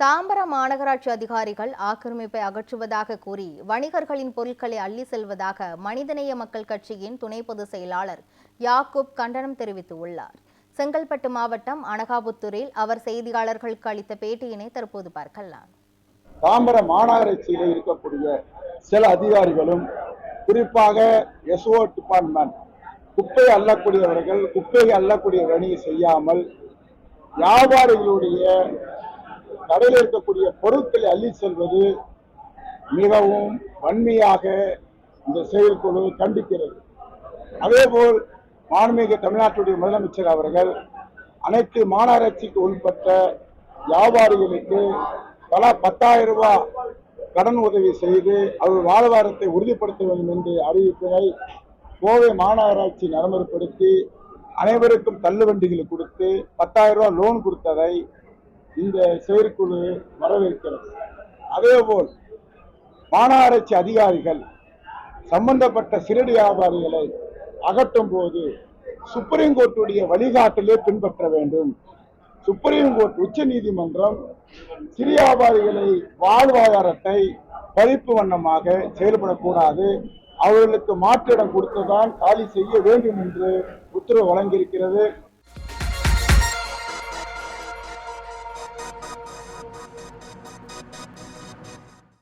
தாம்பரம் மாநகராட்சி அதிகாரிகள் ஆக்கிரமிப்பை அகற்றுவதாக கூறி வணிகர்களின் பொருட்களை அள்ளி செல்வதாக மனிதநேய மக்கள் கட்சியின் துணை பொதுச் செயலாளர் யாக்கூப் கண்டனம் தெரிவித்துள்ளார். செங்கல்பட்டு மாவட்டம் அனகாபுத்தூரில் அவர் செய்தியாளர்களுக்கு அளித்த பேட்டியினை தற்போது பார்க்கலாம். தாம்பரம் மாநகராட்சியில் இருக்கக்கூடிய சில அதிகாரிகளும் குறிப்பாக எஸ்ஓ டிபார்ட்மெண்ட் குப்பை அள்ளக்கூடியவர்கள் குப்பை அள்ளக்கூடிய பணியை செய்யாமல் வியாபாரிகளுடைய கடையில் இருக்கக்கூடிய பொருட்களை அள்ளி செல்வது மிகவும் வன்மையாக இந்த செயற்குழு கண்டிக்கிறது. அதேபோல் மாண்புமிகு தமிழ்நாட்டுடைய முதலமைச்சர் அவர்கள் அனைத்து மாநகராட்சிக்கு உட்பட்ட வியாபாரிகளுக்கு பல பத்தாயிரம் ரூபாய் கடன் உதவி செய்து அவர் வாழ்வாரத்தை உறுதிப்படுத்த வேண்டும் என்று அறிவிப்பினை கோவை மாநகராட்சி நடைமுறைப்படுத்தி அனைவருக்கும் தள்ளுவண்டிகளை கொடுத்து பத்தாயிரம் ரூபாய் லோன் கொடுத்ததை இந்த செயற்குழு வரவேற்கிறது. அதேபோல் மாநகராட்சி அதிகாரிகள் சம்பந்தப்பட்ட சிறடி வியாபாரிகளை அகற்றும் போது சுப்ரீம் கோர்ட்டுடைய வழிகாட்டலே பின்பற்ற வேண்டும். சுப்ரீம் கோர்ட் உச்ச நீதிமன்றம் சிறு வியாபாரிகளை வாழ்வாதாரத்தை பறிப்பு வண்ணமாக செயல்படக்கூடாது. அவர்களுக்கு மாற்றிடம் கொடுத்துதான் காலி செய்ய வேண்டும் என்று உத்தரவு வழங்கியிருக்கிறது.